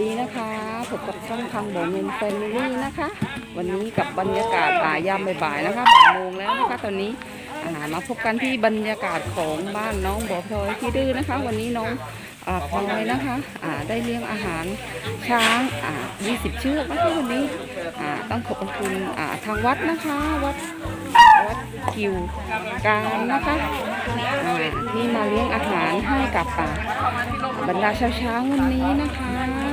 ดีนะคะพบกับช่องทางโบเมนแฟมิลี่นะคะ วันนี้กับบรรยากาศบ่ายยามบ่ายๆนะคะบ่ายโมงแล้วนะคะตอนนี้อ่ารมาพบกันที่บรรยากาศของบ้านน้องบอพลอยที่ดื้อนะคะ วันนี้น้องอ่าพลอยนะคะอ่าได้เลี้ยงอาหารช้างอ่า20 เชือกนะคะวันนี้อ่าต้องขอบคุณอ่าทางวัดนะคะวัดวัดคิวการนะคะที่มาเลี้ยงอาหารให้กับอ่าบรรดาชาวช้างวันนี้นะคะ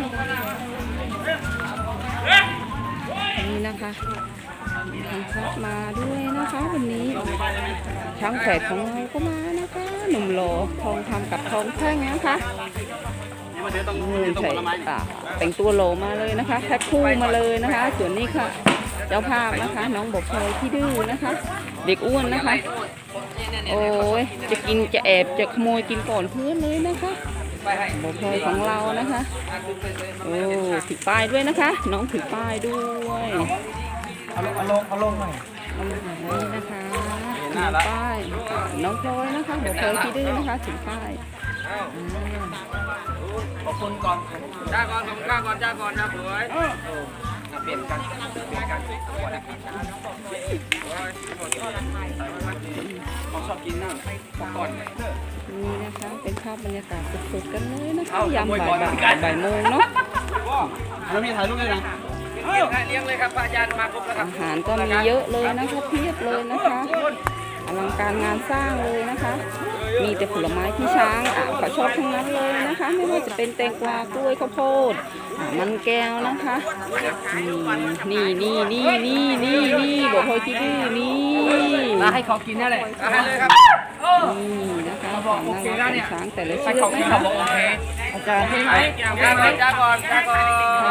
นี่นะคะทางพัดมาด้วยนะคะ วันนี้ช้างแฝดของเราก็มานะคะ หนุ่มโลทองคำกับทองแท่งนะคะนี่ใส่อ่แต่งตัวโลมาเลยนะคะแพ็คคู่มาเลยนะคะ ส่วนนี้ค่ะ เจ้าภาพนะคะ น้องบกพลอยที่ดื้อนะคะ เด็กอ้วนนะคะ โอ้ยจะกินจะแอบจะขโมยกินก่อนเพื่อนเลยนะคะ บกพลอยของเรานะคะ โอ้ถือป้ายด้วยนะคะ น้องถือป้ายด้วยเอาลงเอาลงเอาลงหน่อยนี่นะคะถือป้ายน้องพลอยนะคะบกพลอยที่ดื้อนะคะถือป้ายขอบคุณก่อนจ้าก่อนผมกล้าก่อนจ้าก่อนนะเผย เปลี่ยนกันเปลี่ยนกันเขาชอบกินน้ำก่อนนี่นะคะเป็นภาพบรรยากาศสดๆกันเลยนะคะยามขโมยบ่าก่อนยบ่ายโมงเนาะแล้วมีถ่ายรูปด้วยนะเลี้ยงเลยครับอาจารย์มาครบแล้วครับอาหารก็มีเยอะเลยนะคะเพียบเลยนะคะ ลังการงานสร้างเลยนะคะ มีแต่ผลไม้ที่ช้างอะเขาชอบทั้งนั้นเลยนะคะ ไม่ว่าจะเป็นแตงกวากล้วยข้าวโพดอะมันแก้วนะคะนี่นี่นี่นี่นี่นี่บอกพอยที่ดื้อนี่มาให้เขากินนี่แหละให้เลยครับนี่นะคะความน่ารักของช้างแต่ละให้เชือเขากกินนะเขาคะบอกโอเคอาจารย์ให้ไหมจ้าก่อนจ้าก่อ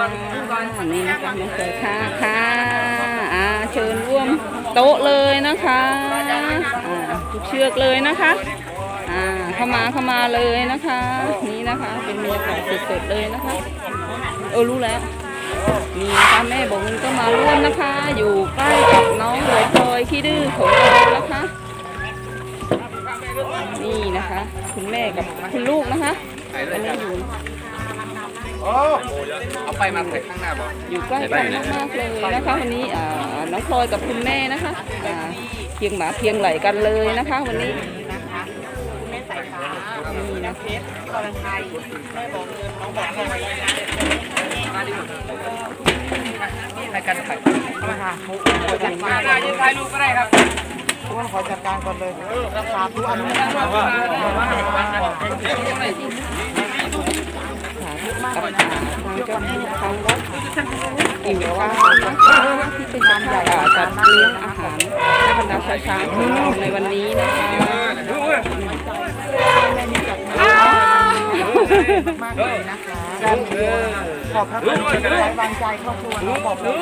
นจ้าก่อนค่ะนี่นะคะน้องเตยค่ะค่ะอ่าเชิญร่วมโต๊ะเลยนะคะอ่า ทุกเชือกเลยนะคะ อ่าเข้ามาเข้ามาเลยนะคะ นี่นะคะ เป็นบรรยากาศสดๆเลยนะคะ เออรู้แล้วนี่นะคะแม่บอกเงินก็มาร่วมนะคะ อยู่ใกล้กับน้องหัวพลอยขี้ดื้อของเรานะคะ นี่นะคะ คุณแม่กับคุณลูกนะคะอันนี้อยู่เอาไปมาใส่ข้างหน้าบ่อยู่ใกล้กันมากๆเลยนะคะวันนี้อ่าน้องพลอยกับคุณแม่นะคะอ่าเพียงหมาเพียงไหลกันเลยนะคะ วันนี้นี่นะให้กันถ่ายมาหาเขามาได้ยืนถ่ายรูปก็ได้ครับทุกคนขอจัดการก่อนเลยรักษาทุกอันนี้สาธุกับอ่าทางเจ้าหน้าที่ทางวัดอิ่มข้าวนะคะที่เป็นการใหญ่อ่าจัดเลี้ยงอาหาร ให้บรรดาชาวช้างของเราในวันนี้นะคะมากเลยนะคะขอบพระคุณที่ไว้วางใจครอบครัวน้องบอกเลย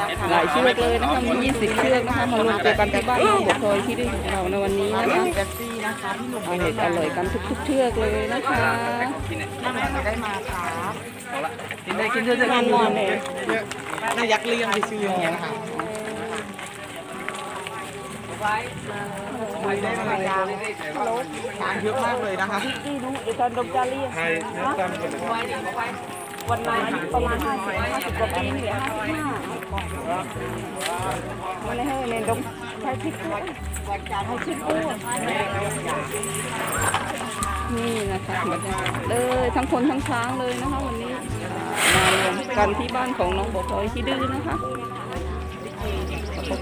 นะคะหลายเชือกเลยนะคะมี20เชือกนะคะมารวมตัวกันที่บ้านน้องบกพลยที่ดื้อของเราในวันนี้นะคะเอฟซีนะคะพี่หนุ่มอร่อยอร่อยกันทุกๆเชือกเลยนะคะถ้าแม่ได้มาครับกินได้กินเยอะๆงานงอนเลยน่ายักเลี้ยงไปชื่ออย่างเงี้ยค่ะ ไม่ไปได้มาเลยางช้างเยอะมากเลยนะคะนี่ดูเดี๋ยวตอนดมจารีวันนั้นประมาณ50 50กว่าปีเหลือ55วันนี้ให้เนนดมใช้พริกด้ใช้พริกด้นี่นะคะเลยทั้งคนทั้งช้างเลยนะคะวันนี้มารวมกันที่บ้านของน้องบกพลอยที่ดื้อนะคะ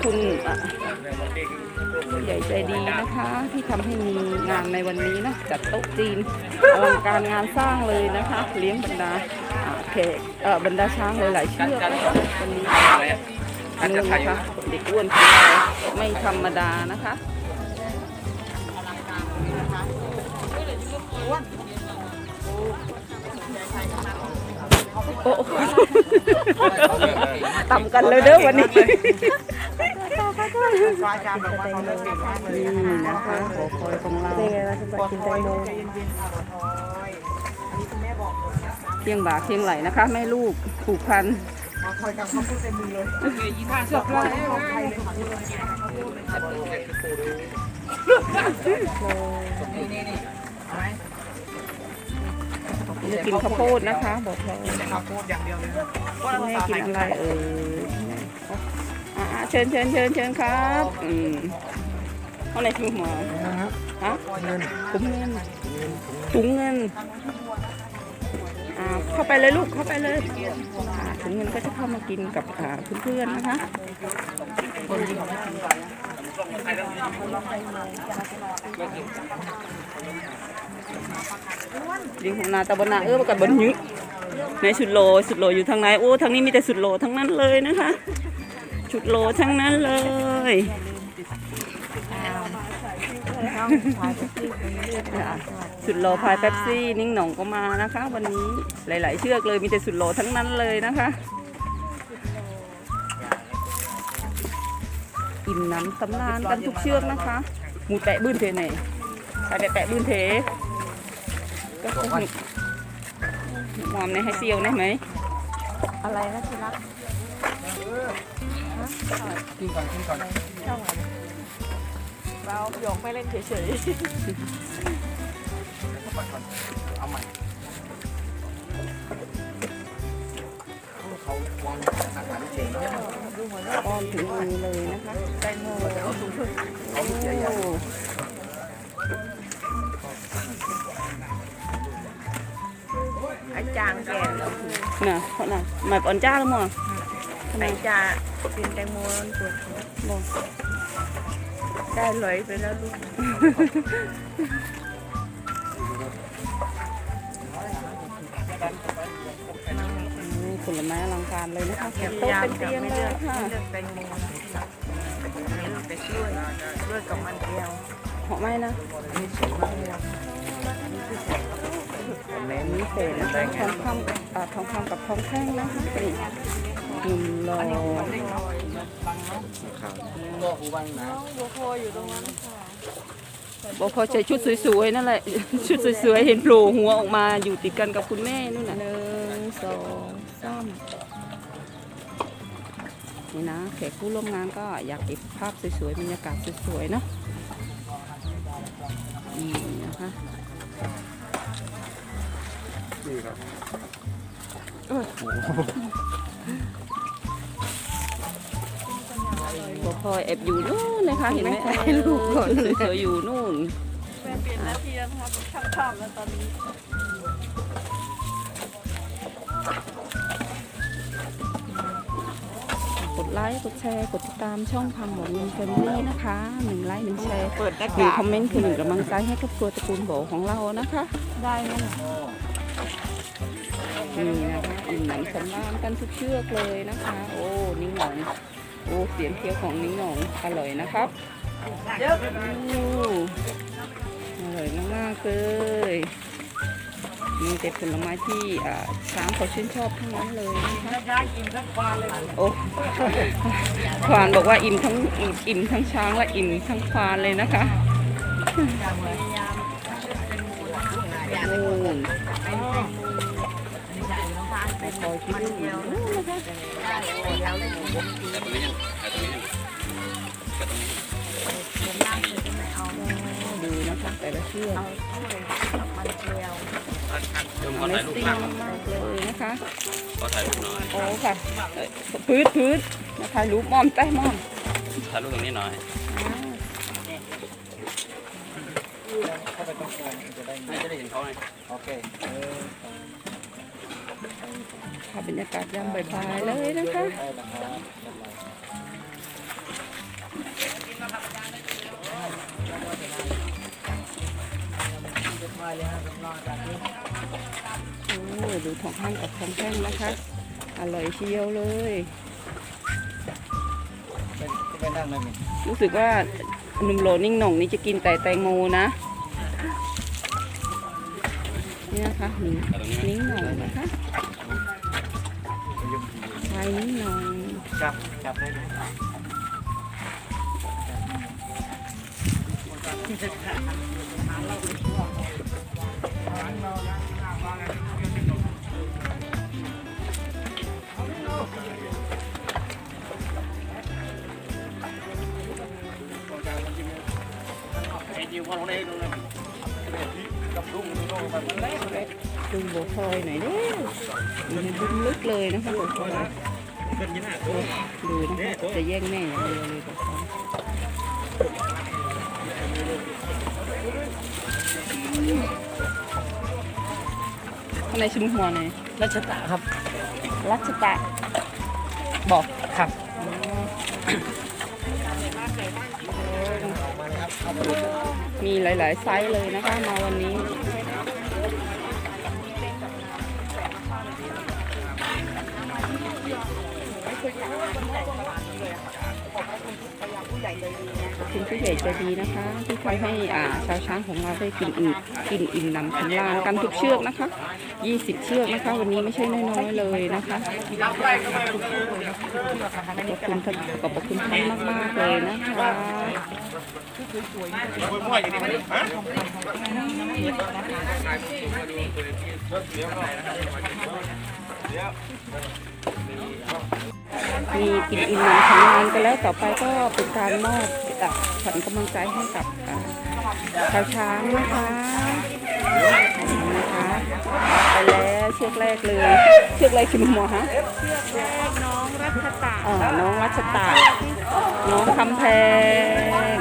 คุณผู้ใหญ่ใจดีนะคะ ที่ทำให้มีงานในวันนี้นะจัดโต๊ะจีนอลังการงานสร้างเลยนะคะ เลี้ยงบรรดาแขกบรรดาช้างหลายๆเชือกนะคะวันนี้นี่นะคะเด็กอ้วนขอไม่ธรรมดานะคะโอ้ต่ำกันเลยเด้อวันนี้ นี่นะคะหัวคอยของเราปอดคอยใจเย็นๆค่ะปอดคอยอันนี้คุณแม่บอกเพียงบ่าเพียงไหลนะคะแม่ลูกผูกพันปอดคอยกับเขาพูดเต็มมือเลยจบแล้วปอดคอยเลยค่ะนี่นี่นี่เอาไหมจะกินข้าวโพดนะคะ บอกพลอยข้าวโพดอย่างเดียวเลยนะคุณแม่กินอะไรเอ่ย อ่าเชิญเชิญเชิญเชิญครับอืมเท่าไหร่ถุงหมอฮะถุงเงินถุงเงินอ่าเข้าไปเลยลูกเข้าไปเลยอ่าถุงเงินก็จะเข้ามากินกับอ่าเพื่อนๆนะคะดิงของนาตะบนนาเออกับบนยึในสุดโลสุดโลอยู่ทางไหนโอ้ทางนี้มีแต่สุดโลทั้งนั้นเลยนะคะ ชุดโลทั้งนั้นเลยสุดโลพายเป๊ปซี่นิ่งหนองก็มานะคะ วันนี้หลาย ๆ เชือกเลยมีแต่สุดโลทั้งนั้นเลยนะคะ อิ่มน้ำสำราญกันทุกเชือกนะคะ หมูแตะบื้นเทไหนไปแปะแปะบื้นเทก็สนุกมอมในให้เซียวได้ไหมอะไรนะที่รัก กินก่อนกินก่อนเราหยองไปเล่นเฉยๆเอาใหม่เขาวางอาหารเฉยป้อนถึงมือเลยนะคะๆแตงโมโอ้อาจารย์แก่แล้วน่ะเพราะน่ะหมายปอนจ้าแล้วมั้งทำไมอาจา กินแตงโมแล้วปวดหัวบอกได้ลอยไปแล้วลูก นี่ผลไม้อลังการเลยนะคะพโต๊ะยามเป็นจะเตียงไม่เลเลือยกค่ะไม่เลือกแตงโมนะเน้นไปช่วยช่วยกับมันเดียวเหาะไหมนะมีสวยมากเลยนี่เศษนะคะทองคำอ่าทองคำกับทองแท่งนะคะนี่ หนึ่งโลก็หูบังนะบอกพอใส่ชุดสวยๆนั่นแหละ ชุดสวยๆเห็นโผล่หัวออกมาอยู่ติดกันกับคุณแม่นู่นน่ะหนึ่งสองสามนี่นะแขกผู้ร่วมงานก็อยากเก็บภาพสวยๆบรรยากาศสวยๆเนาะนี่นะคะดีครับ บอกพอแอบอยู่นู่นนะคะเห็นไหมลูกก่อนสวยๆอยู่นู่นเปลี่ยนหน้าที่แล้วครับช่างภาพแล้วตอนนี้กดไลค์กดแชร์กดติดตามช่องพังหมดเงินแฟมิลี่นะคะหนึ่งไลค์หนึ่งแชร์เปิดหน้าหนึ่งกากคอมเมนต์คือหนึ่งกำลังใจให้ครอบครัวตระกูลโบของเรานะคะ ได้ไหมนี่นะคะอิ่มหนำสำราญกันทุกเชือกเลยนะคะ โอ้นิ้งหนอง โอ้เสียงเคี้ยวของนิ้งหนองอร่อยนะครับโอ้อร่อยมากๆเลยมีแต่ผลไม้ที่อ่าช้างเขาชื่นชอบทั้งนั้นเลยนะคะช้างกินทั้งควานเลยโอ้ควานบอกว่าอิ่มทั้งอิ่มอิ่มทั้งช้างและอิ่มทั้งควานเลยนะคะ นู่นไปคอยที่นู่นนู่นนะคะดูนะคะแต่ละเชือกเดี๋ยวอขอเมถ่ายรูปซิ่งบ้างมากเลยนะคะขอถ่ายรูปหน่อยโอ้ค่ะพื้นพื้นนะคะรูปมอมใต้มอมถ่ายรูปตรงนี้หน่อยให้จะได้เห็นเขาไงโอเค ค่ะบรรยากาศยามบ่ายๆเลยนะคะโอ้ดูทองแท่งกับทองแท่งนะคะ อร่อยเชียวเลยไปนั่งเลยนี่รู้สึกว่าหนุ่มโหลนิ่งหน่องนี่จะกินแต่แตงโมนะ นี่นะคะหนิงนิ่งหน่องนะคะ ชายนิ่งหน่องจับจับได้เลยอ ดูโบพลอยหน่อยเด้ออยู่ในบุ้มลึกเลยนะคะโบพลอยดูนะคะจะแย่งแม่อย่างเดียวเลยโบพลอยข้างในชิมหัวหน่อยรัชตะครับ รัชตะบอกครับมีหลาย ๆ ไซส์เลยนะคะ มาวันนี้ ขอบคุณผู้ใหญ่ใจดีนะคะ ที่ทำให้อ่าชาวช้างของเราได้กินอิ่มกินอิ่มหนำสำราญกันทุกเชือกนะคะ 20 เชือกนะคะ วันนี้ไม่ใช่น้อยๆเลยนะคะขอบคุณท่านขอบคุณท่านมากๆเลยนะคะ มีกินอิ่มหนำสำราญกันแล้วต่อไปก็เป็นการมอบอะขวัญกำลังใจให้กับชาวช้างนะคะนะคะไปแล้วเชือกแรกเลยเชือกอะไรชิมหัวฮะเชือกแรกน้องรัชตาอ่าน้องรัชตาน้องคำแพง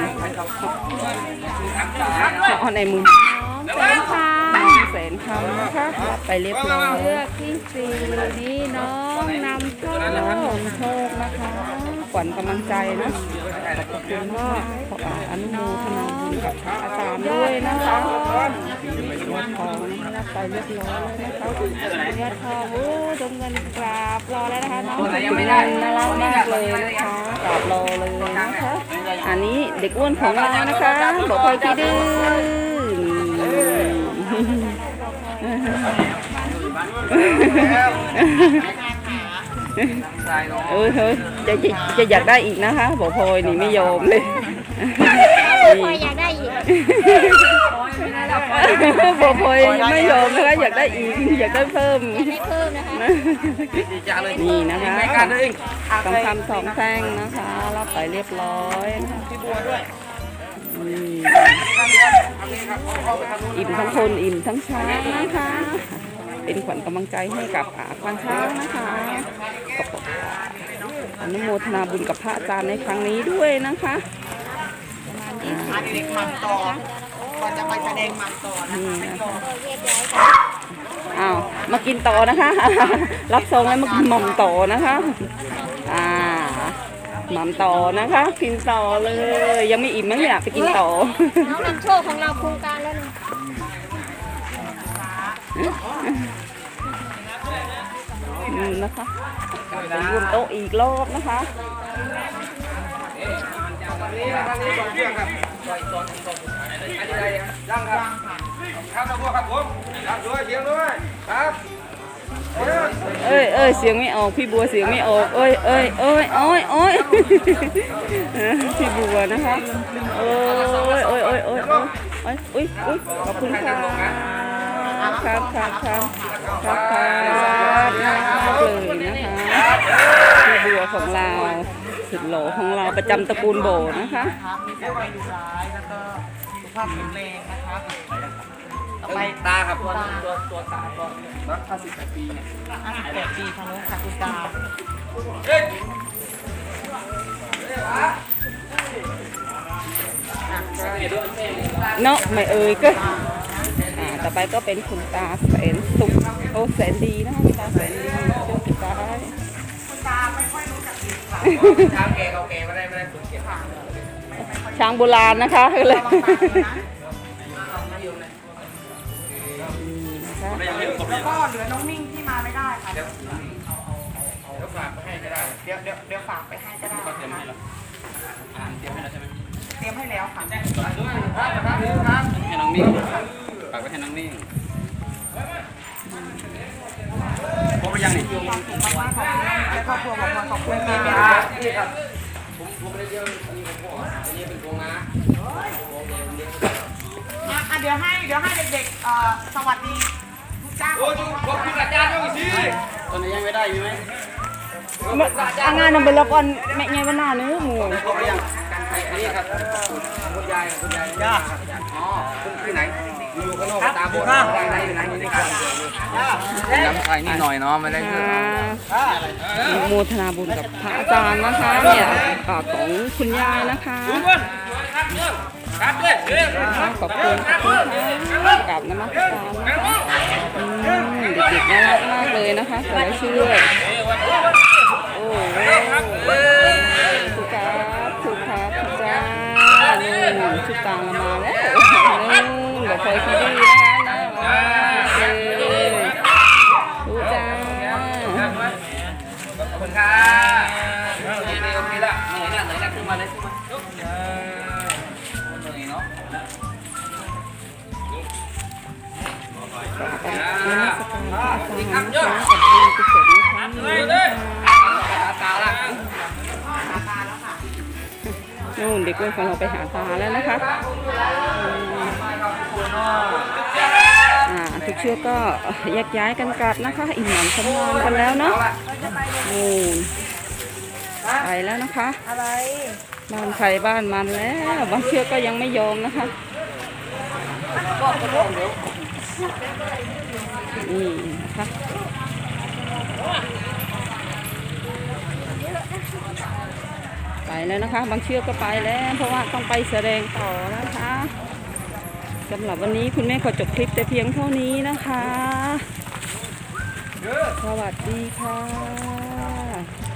เอาในมือน้องแสนคน้อง แสนคำนะคะ ไปเรียบร้อยเลือกที่สี่นี่น้องนำโชคน้องโชคนะคะขวัญกำลังใจนะขอบคุณว่าขออนุโมทนาบุญกับอาจารย์ด้วยนะคะยอดทองนะไปเรียบร้อยแล้วนะคะยอดทองโอ้ดมเงินกราบรอแล้วนะคะน้องยังไม่ได้น่ารักมากเลยนะคะกราบรอเลยนะคะ อันนี้เด็กอ้วนของเรานะคะบอกคอยกี่ดื้อ เออเฮ้ยจะจะจะอยากได้อีกนะคะ บอกพลอยนี่ไม่ยอมเลยพออยากได้อีกบอกพลอยไม่ยอมนะคะอยากได้อีกอยากได้เพิ่มให้เพิ่มนะคะนี่นะคะสองคำสองแท่งนะคะรับไปเรียบร้อยนะคะอืม อิ่มทั้งคนอิ่มทั้งช้างนะคะ เป็นขวัญกำลังใจให้กับควานช้างนะคะขอบคุณอนุโมทนาบุญกับพระอาจารย์ในครั้งนี้ด้วยนะคะอันนี้มันต่อก่อนจะไปแสดงมันต่อนะคะอ้าวมากินต่อนะคะ รับซองแล้วมากินหม่อมต่อนะคะ หม่อมต่อนะคะ กินต่อเลย ยังไม่อิ่มมั้งเนี่ยไปกินต่อ น้องนำโชคของเราโครงการแล้วนะอืมนะคะเป็นรวมโต๊ะอีกรอบนะคะครับตะบัวครับผมครับด้วยเสียงด้วยครับเอ้ยเอ้ยเสียงไม่ออก พี่บัวเสียงไม่ออก เอ้ยเอ้ยเอ้ยโอ้ยโอ้ย พี่บัวนะคะโอ้ยโอ้ยโอ้ยโอ้ยโอ้ยโอ้ยอุ้ยอุ้ยขอบคุณค่ะครับครับครับครับครับน่ารักมากเลยนะคะพี่บัวของเราสุดหล่อของเราประจำตระกูลโบนะคะมีแต่ไม่ดุร้ายแล้วก็สุขภาพแข็งแรงนะครับต่อไปตาครับตัวตัวตัวตาก็รักห้าสิบแปดปีเนี่ย58ปีทางโน้นค่ะคุณตา เนาะไม่เอ่ยก็อ่าต่อไปก็เป็นคุณตาแสนสุขโอ้แสนดีนะคะคุณตาแสนดีเชื่อสุดท้ายช้างแกเขาแกไม่ได้ไม่ได้ฝึกเก็บช้างโบราณนะคะเลย น้องมิ่งฝากไว้ให้น้องมิ่งพบไปยังนี่และครอบครัวบอกว่าขอบคุณนี่ค่ะครับผมผมไม่ได้เยอะอันนี้ผมบอกอันนี้เป็นโครงนะอะเดี๋ยวให้เดี๋ยวให้เด็กๆเอ่อสวัสดีทุกจ้าโอ้ยขอบคุณอาจารย์ด้วยสิตอนนี้ยังไม่ได้อยู่ไหมอางานนำไปแล้วก่อนแม่ไงวันหน้าเนื้อหมูพบไปยัง อันนี้ครับคุณยายคุณยายย่าอ๋อคุณที่ไหนอยู่ข้างนอกตาบอดอะไรอยู่ไหนอยู่ในกล่องน้ำใส่นิดหน่อยเนาะไม่ได้ค่ะอนุโมทนาบุญกับพระอาจารย์นะคะเนี่ยอ่าของคุณยายนะคะครับด้วยเร็วขอบคุณขอบคุณค่ะกับนมัสการนะคะอืมเด็กๆน่ารักมากเลยนะคะใส่ชื่อโอ้ นี่ชุดต่างมาแล้วนี่เดี๋ยวคอยคิดดีนะคะน่ารักเลยถูจ้าขอบคุณค่ะนี่นี่โอเคละเหนื่อยนะเหนื่อยนะขึ้นมาเลยขึ้นมาตรงนี้เนาะนมัสการพระอา เด็กเล่นของเราไปหาตาแล้วนะคะอ่าทุกเชือกก็แยกย้ายกันกลับนะคะอิ่มหนำสำราญกันแล้วเนาะนู่นไปแล้วนะคะอะไรบ้านใครบ้านมันแล้วบางเชือกก็ยังไม่ยอมนะคะนี่นะคะ ไปแล้วนะคะ บางเชือกก็ไปแล้ว เพราะว่าต้องไปแสดงต่อนะคะสำหรับวันนี้คุณแม่ขอจบคลิปแต่เพียงเท่านี้นะคะ สวัสดีค่ะ